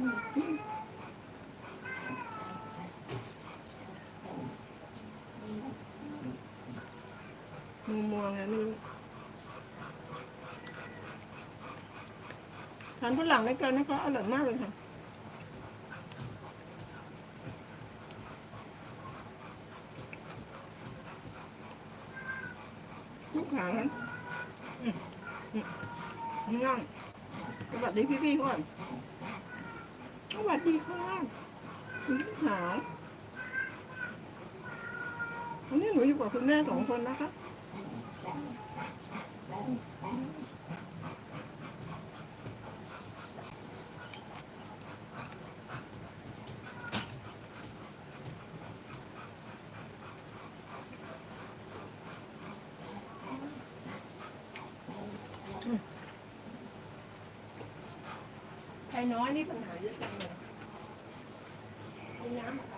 มัวมัวๆไงไม่รู้ทานฝรั่งด้วยกันนะคะอร่อยมากเลยค่ะลูกขานะอืมอืมนี่นั่งสวัสดีพี่ๆก่อน สวัสดีค่ะคุณลูกขาววันนี้หนูอยู่กับคุณแม่สองคนนะคะไอ้ น้อยนี่ปัญหาเยอะจังเลยมีน้ำอคะ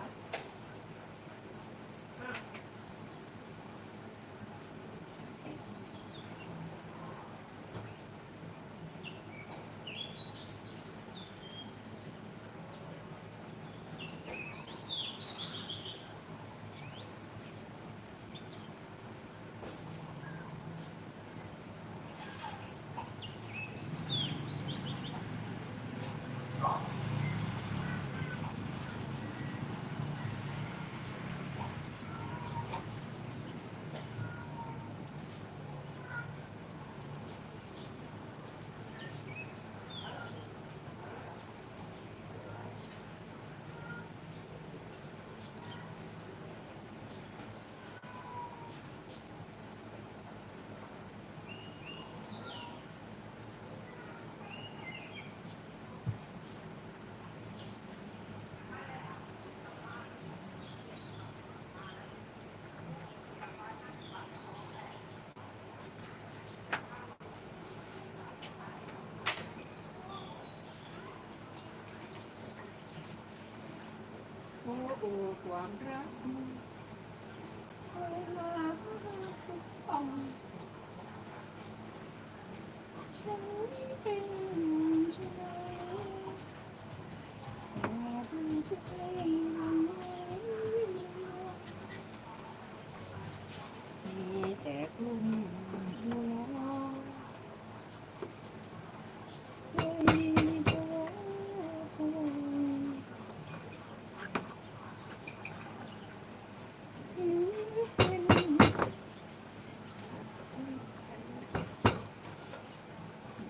โอ้โอ้ความรักเวลาต้องฉันเป็นใช่ไหมความใจมีแต่กลุ่มหัวไม่มีตัวตน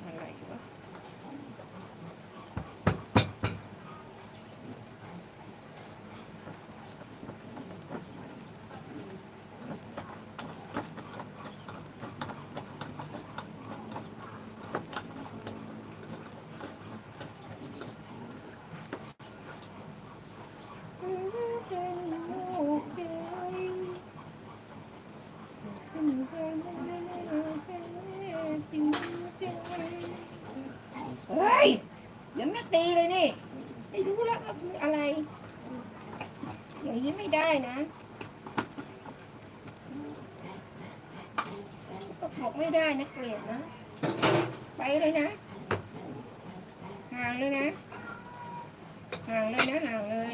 อะไรวะ เฮ้ยเดี๋ยวแม่ตีเลยนี่ ไม่รู้แล้วว่าคืออะไร อย่างนี้ไม่ได้นะก็บอกไม่ได้นะเกลียดนะ ไปเลยนะ ห่างเลยนะ ห่างเลยนะห่างเลย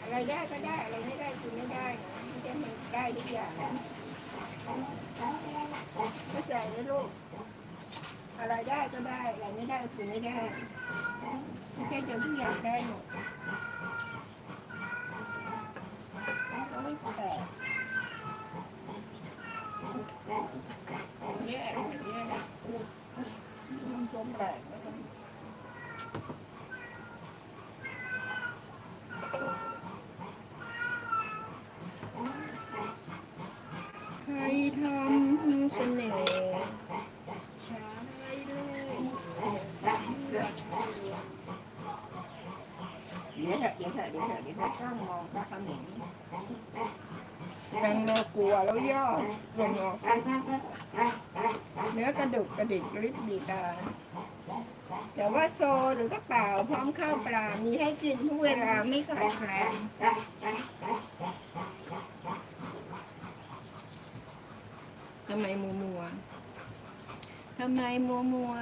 อะไรได้ก็ได้ อะไรไม่ได้คือไม่ได้นะไม่ใช่มันได้ทุกอย่างนะเข้าใจไหมลูก อะไรได้ก็ได้ อะไรไม่ได้ก็คือไม่ได้ไม่ใช่เดี๋ยวทุกอย่างได้หมดโอ้ยแปลกแย่มันแย่มันจมแปลกนะครับใครทำเสน่ห์ใช้เลย เดี๋ยวเถอะเดี๋ยวเถอะเดี๋ยวเถอะเดี๋ยวเถอะต้องมองตาเขมิงนางนกลัวแล้วย่อลงออกเนื้อกระดูกกระดิกริบดีตาแต่ว่าโซหรือกระเป๋าพร้อมข้าวปลา มีให้กินทุกเวลาไม่ขาดแคลนทำไมมัวมัวทำไมมัวมัว